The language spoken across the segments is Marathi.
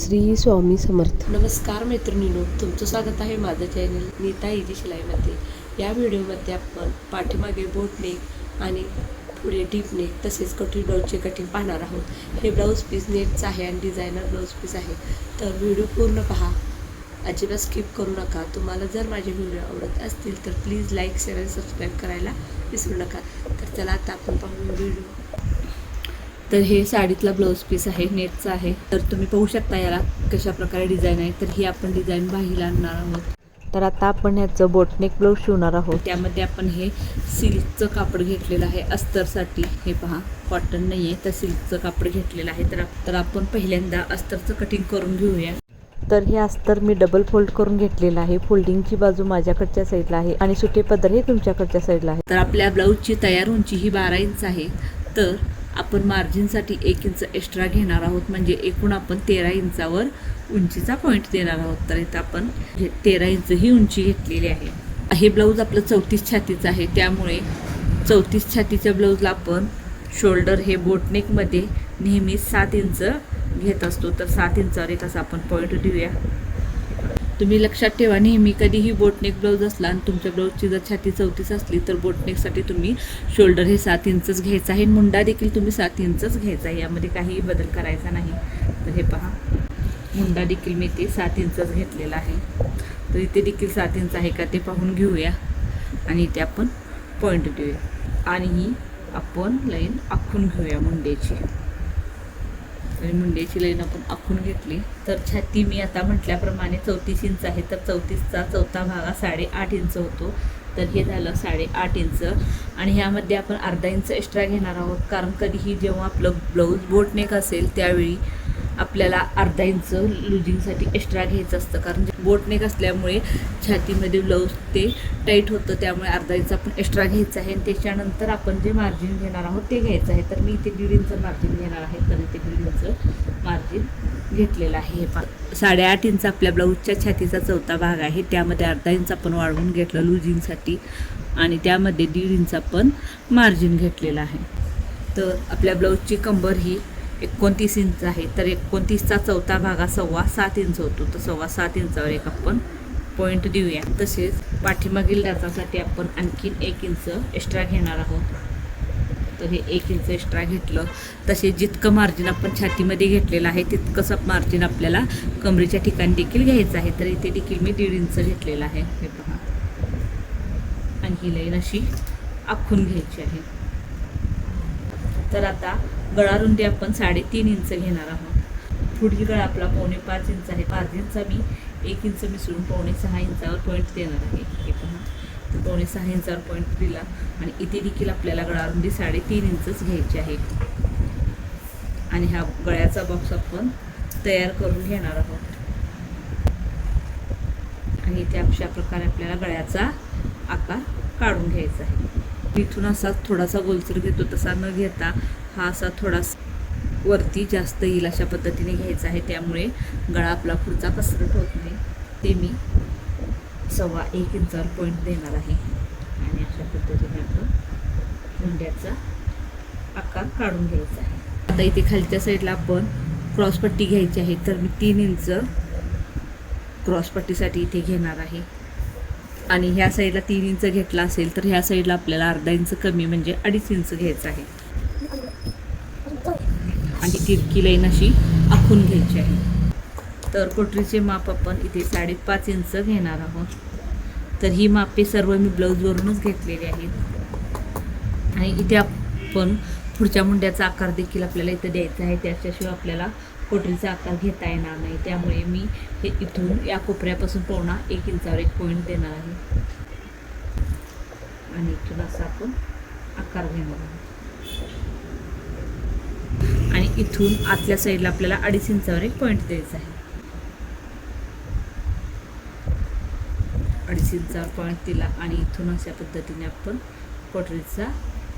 श्री स्वामी समर्थ. नमस्कार मैत्रिणींनो तुमचं स्वागत आहे माझं चॅनल नीता इजी शिलाईमध्ये. या व्हिडिओमध्ये आपण पाठीमागे बोटने आणि पुढे डीपने तसेच कठीण ब्लाऊजचे कठीण पाहणार आहोत. हे ब्लाऊज पीस नेटचं आहे आणि डिझायनर ब्लाऊज पीस आहे. तर व्हिडिओ पूर्ण पहा. अजिबात स्किप करू नका. तुम्हाला जर माझे व्हिडिओ आवडत असतील तर प्लीज लाईक शेअर आणि सबस्क्राईब करायला विसरू नका. तर चला आता आपण पाहूया व्हिडिओ तर हे साडीतला ब्लाऊज पीस आहे नेटचा आहे. तर तुम्ही पाहू शकता याला कशा प्रकारे डिझाईन आहे. तर ही आपण डिझाईन बाहीला आणणार आहोत. तर आता आपण ह्याचं बोटनेक ब्लाऊज शिवणार आहोत. त्यामध्ये आपण हे सिल्कचं कापड घेतलेलं आहे. अस्तरसाठी. हे पहा कॉटन नाही आहे तर सिल्कचं कापड घेतलेलं आहे. तर तर आपण पहिल्यांदा अस्तरचं कटिंग करून घेऊया. तर हे अस्तर मी डबल फोल्ड करून घेतलेलं आहे. फोल्डिंगची बाजू माझ्याकडच्या साईडला आहे आणि सुटे पदर हे तुमच्याकडच्या साईडला आहे. तर आपल्या ब्लाऊजची तयार उंची ही बारा इंच आहे. तर आपण मार्जिनसाठी एक इंच एक्स्ट्रा घेणार आहोत. म्हणजे एकूण आपण तेरा इंचावर उंचीचा पॉईंट देणार आहोत. तर इथं आपण हे तेरा इंच ही उंची घेतलेली आहे. हे ब्लाऊज आपलं चौतीस छातीचं आहे. त्यामुळे चौतीस छातीच्या ब्लाऊजला आपण शोल्डर हे बोटनेकमध्ये नेहमी सात इंच घेत असतो. तर सात इंचावर एक असा आपण पॉईंट देऊया. तुम्ही लक्षात ठेवा नेहमी कधीही बोटनेक ब्लाऊज असला आणि तुमच्या ब्लाऊजची जर छाती चौतीस असली तर बोटनेकसाठी तुम्ही शोल्डर हे सात इंचच घ्यायचं आहे. मुंडा देखील तुम्ही सात इंचच घ्यायचा आहे. यामध्ये काहीही बदल करायचा नाही. तर हे पहा. मुंडा देखील मी ते सात इंचच घेतलेला आहे. तर इथे देखील सात इंच आहे का ते पाहून घेऊया. आणि इथे आपण पॉईंट देऊया आणि ही आपण लाईन आखून घेऊया मुंड्याची आणि मुंडेची लाईन आपण आखून घेतली. तर छाती मी आता म्हटल्याप्रमाणे चौतीस इंच आहे. तर चौतीसचा चौथा भाग हा साडेआठ इंच होतो. तर हे झालं साडेआठ इंच. आणि ह्यामध्ये आपण अर्धा इंच एक्स्ट्रा घेणार आहोत. कारण कधीही जेव्हा आपलं ब्लाऊज बोटनेक असेल त्यावेळी आपल्याला अर्धा इंच लुजिंगसाठी एक्स्ट्रा घ्यायचं असतं. कारण बोटनेक असल्यामुळे छातीमध्ये ब्लाऊज ते टाईट होतं त्यामुळे अर्धा इंच आपण एक्स्ट्रा घ्यायचं आहे. आणि त्याच्यानंतर आपण जे मार्जिन घेणार आहोत ते घ्यायचं आहे. तर मी इथे दीड इंच मार्जिन घेणार आहे. तर इथे दीड इंच मार्जिन घेतलेलं आहे हे पा साडेआठ इंच आपल्या ब्लाऊजच्या छातीचा चौथा भाग आहे. त्यामध्ये अर्धा इंच आपण वाढवून घेतलं लुजिंगसाठी. आणि त्यामध्ये दीड इंच आपण मार्जिन घेतलेलं आहे. तर आपल्या ब्लाऊजची कंबर ही एकोणतीस इंच आहे तर एकोणतीसचा चौथा भाग हा सव्वा सात इंच होतो. तर सव्वा सात इंचावर एक आपण पॉईंट देऊया. तसेच पाठीमागील डाचासाठी आपण आणखीन एक इंच एक्स्ट्रा घेणार आहोत. तर हे एक इंच एक्स्ट्रा घेतलं. तसे जितकं मार्जिन आपण छातीमध्ये घेतलेलं आहे तितकंच मार्जिन आपल्याला कमरेच्या ठिकाणी देखील घ्यायचं आहे. तर इथे देखील मी दीड इंच घेतलेलं आहे. हे पहा. आणि ही लाईन अशी आखून घ्यायची आहे. तर आता गळा रुंदी आपण साडेतीन इंच घेणार आहोत. पुढील गळा आपला पावणे पाच इंच आहे. पाच इंच मी एक इंच मिसळून पावणे सहा इंचावर पॉईंट देणार आहे. हे पहा. पावणे सहा इंचावर पॉईंट दिला. आणि इथे देखील आपल्याला गळा रुंदी साडेतीन इंचच घ्यायची आहे. आणि हा गळ्याचा बॉक्स आपण तयार करून घेणार आहोत. आणि इथे अशा प्रकारे आपल्याला गळ्याचा आकार काढून घ्यायचा आहे. इथून असा थोडासा गोलसर घेतो तसा न घेता हा असा थोडासा वरती जास्त येईल अशा पद्धतीने घ्यायचा आहे. त्यामुळे गळा आपला पुढचा पसरट होत नाही. ते मी सव्वा एक इंचावर पॉईंट देणार आहे. आणि अशा पद्धतीने आपण मुंड्याचा आकार काढून घ्यायचा आहे. आता इथे खालच्या साईडला आपण क्रॉसपट्टी घ्यायची आहे. तर मी तीन इंच क्रॉसपट्टीसाठी इथे घेणार आहे. आणि ह्या साईडला तीन इंच घेतला असेल तर ह्या साईडला आपल्याला अर्धा इंच कमी म्हणजे अडीच इंच घ्यायचं आहे. आणि तिरकी लाईन अशी आखून घ्यायची आहे. तर कोटरीचे माप आपण इथे साडेपाच इंच घेणार आहोत. तर ही मापे सर्व मी ब्लाऊजवरूनच घेतलेली आहेत. आणि इथे आपण पुढच्या मुंड्याचा आकार देखील आपल्याला इथं द्यायचा आहे. त्याच्याशिवाय आपल्याला कोटरीचा आकार घेता येणार नाही. त्यामुळे मी हे इथून या कोपऱ्यापासून पावणा एक इंचावर एक पॉईंट देणार आहे. आणि इथून असा आपण आकार घेणार आहोत. इथून आतल्या साईडला आपल्याला अडीच इंचावर एक पॉईंट द्यायचा आहे. अडीच इंचावर पॉईंट दिला आणि इथून अशा पद्धतीने आपण कोटरीचा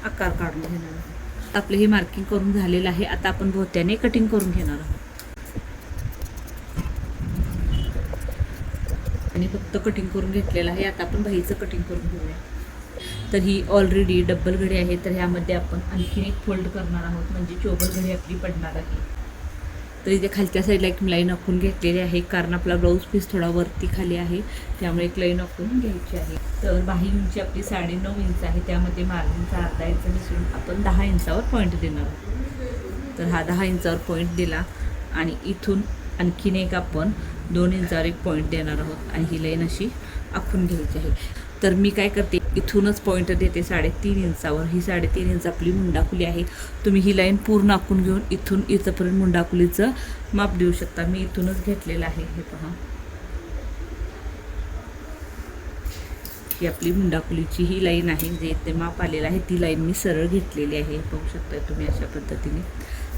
आकार काढून घेणार आहोत. आपलं हे मार्किंग करून झालेलं आहे. आता आपण भोवत्याने कटिंग करून घेणार आहोत. आणि फक्त कटिंग करून घेतलेलं आहे. आता आपण बाईचं कटिंग करून घेऊया. तर ही ऑलरेडी डब्बल घडी आहे. तर ह्यामध्ये आपण आणखीन एक फोल्ड करणार आहोत. म्हणजे चोबल घडी आपली पडणार आहे. तर इथे खालच्या साईडला एक लाईन आखून घेतलेली आहे. कारण आपला ब्लाऊज पीस थोडा वरती खाली आहे. त्यामुळे एक लाईन आखून घ्यायची आहे. तर बाही उंची आपली साडेनऊ इंच आहे. त्यामध्ये मार्जिनचा अर्धा इंच मिसळून आपण दहा इंचावर पॉईंट देणार आहोत. तर हा दहा इंचावर पॉईंट दिला. आणि इथून आणखीन एक आपण दोन इंचावर एक पॉईंट देणार आहोत. आणि ही लाईन अशी आखून घ्यायची आहे. तर मी काय करते इथूनच पॉईंट देते. साडेतीन इंचावर. ही साडेतीन इंच आपली मुंडाकुली आहे. तुम्ही ही लाईन पूर्ण आखून घेऊन इथून इथंपर्यंत मुंडाकुलीचं माप देऊ शकता. मी इथूनच घेतलेलं आहे. हे पहा. ही आपली मुंडाकुलीची ही लाईन आहे. जे इथे माप आलेलं आहे ती लाईन मी सरळ घेतलेली आहे. बघू शकता तुम्ही अशा पद्धतीने.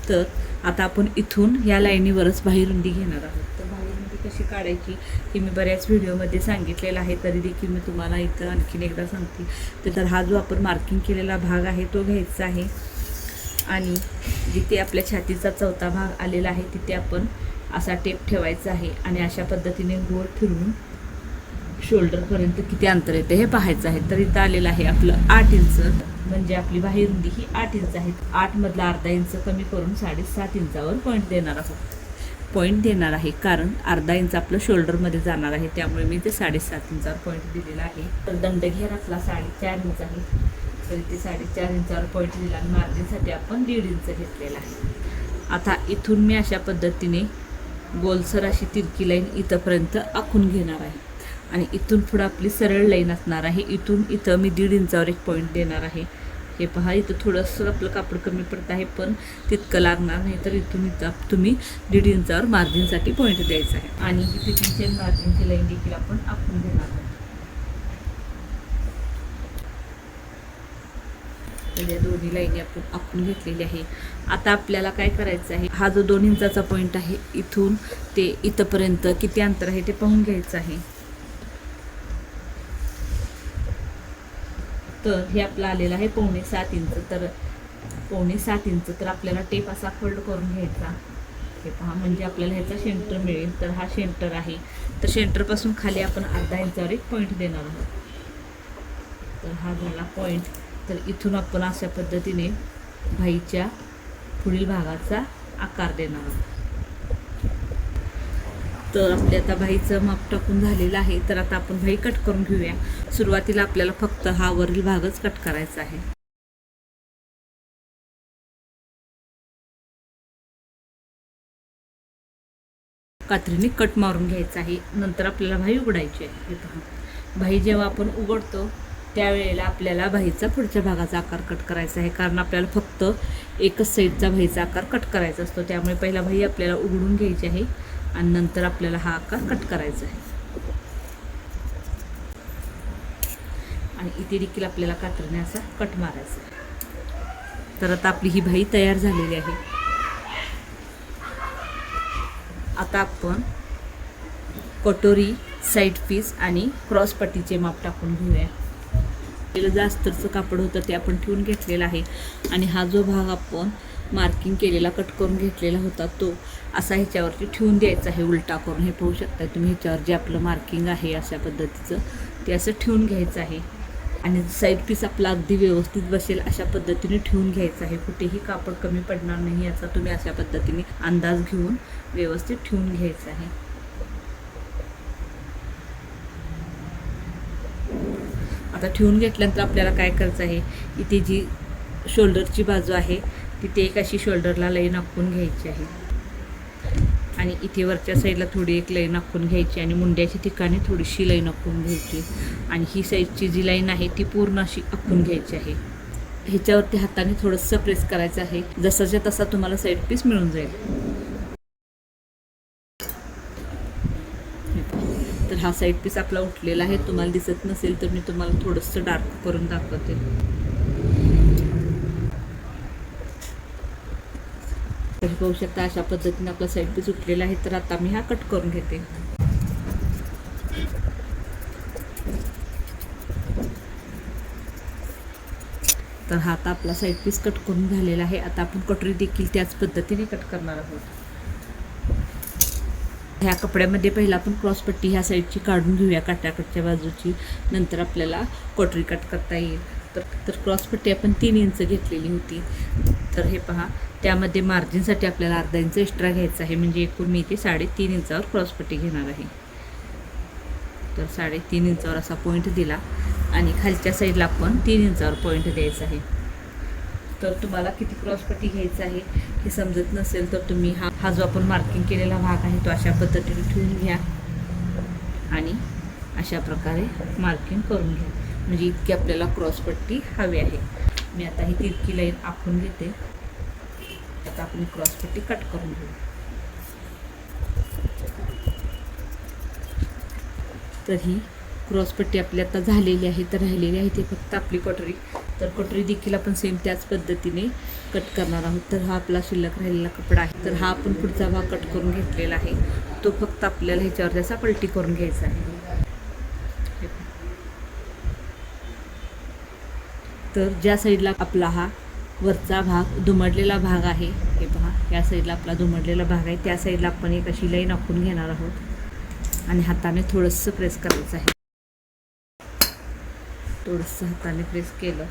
तर आता आपण इथून या लाईनीवरच बाहेरुंदी घेणार आहोत. तर बाहेरुंदी कशी काढायची हे मी बऱ्याच व्हिडिओमध्ये सांगितलेलं आहे तरी देखील मी तुम्हाला इथं आणखीन एकदा सांगते. तर तर हा जो आपण मार्किंग केलेला भाग आहे तो घ्यायचा आहे. आणि जिथे आपल्या छातीचा चौथा भाग आलेला आहे तिथे आपण असा टेप ठेवायचा आहे. आणि अशा पद्धतीने गोल फिरवून शोल्डरपर्यंत किती अंतर येते हे पाहायचं आहे. तर इथं आलेलं आहे आपलं आठ इंच. म्हणजे आपली बाहेरुंदी ही आठ इंच आहे. आठ मधला अर्धा इंच कमी करून साडेसात इंचावर पॉईंट देणार आहोत. पॉईंट देणार आहे कारण अर्धा इंच आपलं शोल्डरमध्ये जाणार आहे. त्यामुळे मी ते साडेसात इंचावर पॉईंट दिलेला आहे. तर दंड घेर आपला साडेचार इंच आहे. तर इथे साडेचार इंचावर पॉईंट दिला आणि मार्जिनसाठी आपण दीड इंच घेतलेला आहे. आता इथून मी अशा पद्धतीने गोलसर अशी तिरकी लाईन इथंपर्यंत आखून घेणार आहे. आणि इथून पुढं आपली सरळ लाईन असणार आहे. इथून इथं मी दीड इंचावर एक पॉईंट देणार आहे. हे पहा इथं थोडंसं आपलं कापड कमी पडत आहे पण तितकं लागणार नाही तर इथून इथं तुम्ही दीड इंचावर मार्जिनसाठी पॉईंट द्यायचा आहे. आणि ही फिटिंगची मार्जिनची लाईन देखील आपण आखून घेणार आहोत. या दोन्ही लाईनी आपण आखून घेतलेली आहे. आता आपल्याला काय करायचं आहे हा जो दोन इंचाचा पॉईंट आहे इथून ते इथंपर्यंत किती अंतर आहे ते पाहून घ्यायचं आहे. तर हे आपलं आलेलं आहे पावणे सात इंच. तर पावणे सात इंच तर आपल्याला टेप असा फोल्ड करून घ्यायचा. हे पहा म्हणजे आपल्याला ह्याचा सेंटर मिळेल. तर हा सेंटर आहे. तर सेंटरपासून खाली आपण अर्धा इंचावर एक पॉईंट देणार आहोत. तर हा झाला पॉईंट तर इथून आपण अशा पद्धतीने भाईच्या पुढील भागाचा आकार देणार आहोत. तर आपल्या आता भाईचं माप टाकून झालेलं आहे. तर आता आपण भाई कट करून घेऊया. सुरुवातीला आपल्याला फक्त हा वरील भागच कट करायचा आहे. कात्रीने कट मारून घ्यायचा आहे. नंतर आपल्याला भाई उघडायची आहे. हे पहा. भाई जेव्हा आपण उघडतो त्यावेळेला आपल्याला भाईचा पुढच्या भागाचा आकार कट करायचा आहे. कारण आपल्याला फक्त एकच साईडचा भाईचा आकार कट करायचा असतो. त्यामुळे पहिला भाई आपल्याला उघडून घ्यायची आहे. आणि नंतर आपल्याला हा आकार कट करायचा आहे. आणि इथे देखील आपल्याला कात्रीने असा कट मारायचा आहे. तर आता आपली ही भाई तयार झालेली आहे. आता आपण कटोरी साईड पीस आणि क्रॉस पट्टीचे माप टाकून घेऊया. केलं जास्तरचं कापड होतं ते आपण ठेवून घेतलेलं आहे. आणि हा जो भाग आपण मार्किंग केलेला कट करून घेतलेला होता तो असा ह्याच्यावरती ठेवून द्यायचा आहे उलटा करून. हे पाहू शकता तुम्ही ह्याच्यावर जे आपलं मार्किंग आहे अशा पद्धतीचं ते असं ठेवून घ्यायचं आहे. आणि साईड पीस आपला अगदी व्यवस्थित बसेल अशा पद्धतीने ठेवून घ्यायचं आहे. कुठेही कापड कमी पडणार नाही याचा तुम्ही अशा पद्धतीने अंदाज घेऊन व्यवस्थित ठेवून घ्यायचं आहे. आता ठेवून घेतल्यानंतर आपल्याला काय करायचं आहे? इथे जी शोल्डरची बाजू आहे तिथे एक अशी शोल्डरला लाईन आखून घ्यायची आहे. आणि इथे वरच्या साईडला थोडी एक लाईन आखून घ्यायची आणि मुंड्याच्या ठिकाणी थोडीशी लाईन आखून घ्यायची. आणि ही साईडची जी लाईन आहे ती पूर्ण अशी आखून घ्यायची आहे. ह्याच्यावरती हाताने थोडंसं प्रेस करायचं आहे. जसाच्या तसा तुम्हाला साईड पीस मिळून जाईल. तर हा साईड पीस आपला उठलेला आहे. तुम्हाला दिसत नसेल तर मी तुम्हाला थोडंसं डार्क करून दाखवते. तर पाहू शकता अशा पद्धतीने आपला साईड पीस उठलेला आहे. तर आता मी हा कट करून घेते. तर हा आता आपला साईड पीस कट करून झालेला आहे. आता आपण कटोरी देखील त्याच पद्धतीने कट करणार आहोत. ह्या कपड्यामध्ये पहिला आपण क्रॉसपट्टी ह्या साईडची काढून घेऊया काट्याकडच्या बाजूची. नंतर आपल्याला कॉटरी कट करता येईल. तर तर क्रॉसपट्टी आपण तीन इंच घेतलेली होती. तर हे पहा त्यामध्ये मार्जिनसाठी आपल्याला अर्धा इंच एक्स्ट्रा घ्यायचं आहे. म्हणजे एकूण मी इथे साडेतीन इंचावर क्रॉसपट्टी घेणार आहे. तर साडेतीन इंचावर असा पॉईंट दिला. आणि खालच्या साईडला आपण तीन इंचावर पॉईंट द्यायचा आहे. तर तुम्हाला किती क्रॉसपट्टी घ्यायचं आहे हे समजत नसेल तर तुम्ही हा हा जो आपण मार्किंग केलेला भाग आहे तो अशा पद्धतीने ठेवून घ्या. आणि अशा प्रकारे मार्किंग करून घ्या. म्हणजे इतकी आपल्याला क्रॉसपट्टी हवी आहे. मी आता ही तिरकी लाईन आखून घेते. आता आपण क्रॉसपट्टी कट करून घेऊ. तर ही क्रॉसपट्टी आपली आता झालेली आहे तर राहिलेली आहे ती फक्त आपली कटोरी तर कटोरी देखील आपण सेम त्याच पद्धतीने कट करणार आहोत. तर हा आपला शिल्लक राहिलेला कपडा आहे. तर हा आपण पुढचा भाग कट करून घेतलेला आहे. तो फक्त आपल्याला ह्याच्यावर त्याचा पलटी करून घ्यायचा आहे. तर ज्या साईडला आपला हा वरचा भाग दुमडलेला भाग आहे हे पहा. या साईडला आपला दुमडलेला भाग आहे. त्या साईडला आपण एक अशी लाईन आखून घेणार आहोत. आणि हाताने थोडंसं प्रेस करायचं आहे. थोडंसं हाताने प्रेस केलं.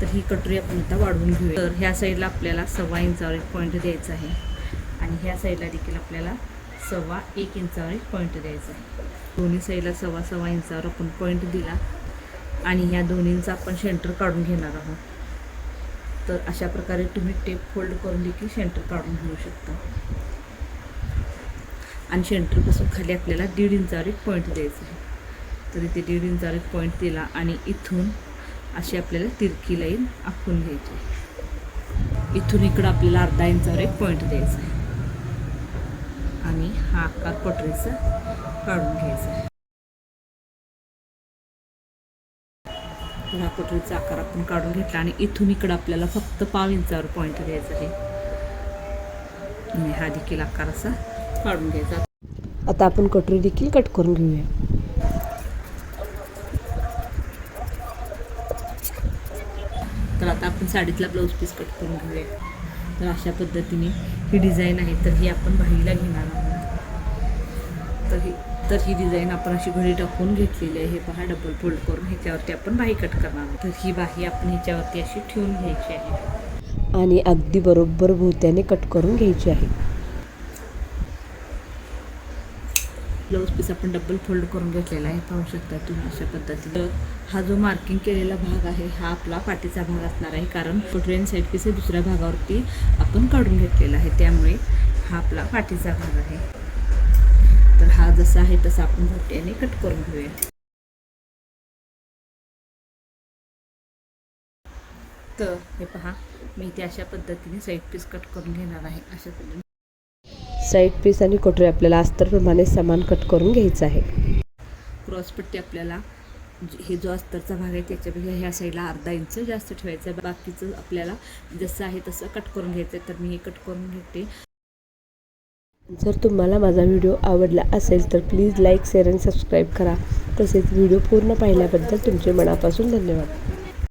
तर ही कटोरी आपण आता वाढवून घेऊया. तर ह्या साईडला आपल्याला सव्वा इंचावर एक पॉईंट द्यायचा आहे. आणि ह्या साईडला देखील आपल्याला सव्वा एक इंचावर एक पॉईंट द्यायचा आहे. दोन्ही साईडला सव्वा सव्वा इंचावर आपण पॉईंट दिला. आणि ह्या दोन्हींचा आपण सेंटर काढून घेणार आहोत. तर अशा प्रकारे तुम्ही टेप फोल्ड करून देखील सेंटर काढून घेऊ शकता. आणि सेंटरपासून खाली आपल्याला दीड इंचावर एक पॉईंट द्यायचा आहे. तर इथे दीड इंचावर एक पॉईंट दिला आणि इथून अशी आपल्याला तिरकी लाईन आखून घ्यायची. इथून इकडं आपल्याला अर्धा इंचावर एक पॉईंट द्यायचा आहे. आणि हा आकार पटरीचा काढून घ्यायचा आहे. हा पटरीचा आकार आपण काढून घेतला आणि इथून इकडं आपल्याला फक्त पाव इंचावर पॉईंट द्यायचा आहे. आणि हा देखील आकार असा काढून घ्यायचा. आता आपण कटोरी देखील कट करून घेऊया. आता आपण साडीतला ब्लाऊज पीस कट करून घेऊया. तर अशा पद्धतीने ही डिझाईन आहे तर ही आपण बाहीला घेणार आहोत. तर ही तर ही डिझाईन आपण अशी घडी टाकून घेतलेली आहे. हे पहा डबल फोल्ड करून ह्याच्यावरती आपण बाही कट करणार आहोत. तर ही बाही आपण ह्याच्यावरती अशी ठेवून घ्यायची आहे. आणि अगदी बरोबर भोवत्याने कट करून घ्यायची आहे. ब्लाऊज पीस आपण डबल फोल्ड करून घेतलेला आहे पाहू शकता तुम्ही अशा पद्धतीनं. हा जो मार्किंग केलेला भाग आहे हा आपला पाठीचा भाग असणार आहे कारण ट्रेन साईड पीस हे दुसऱ्या भागावरती आपण काढून घेतलेला आहे त्यामुळे हा आपला पाठीचा भाग आहे. तर हा जसा आहे तसा आपण मोठ्याने कट करून घेऊया. तर हे पहा मी इथे अशा पद्धतीने साईड पीस कट करून घेणार आहे अशा पद्धतीने. साईड पीस आणि कटोरी आपल्याला अस्तरप्रमाणे समान कट करून घ्यायचं आहे. क्रॉसपट्टी आपल्याला हे जो अस्तरचा भाग आहे त्याच्यापेक्षा ह्या साईडला अर्धा इंच जास्त ठेवायचं आहे. बाकीचं आपल्याला जसं आहे तसं कट करून घ्यायचं आहे तर मी हे कट करून घेते. जर तुम्हाला माझा व्हिडिओ आवडला असेल तर प्लीज लाईक शेअर आणि सबस्क्राईब करा. तसेच व्हिडिओ पूर्ण पाहिल्याबद्दल तुमचे मनापासून धन्यवाद.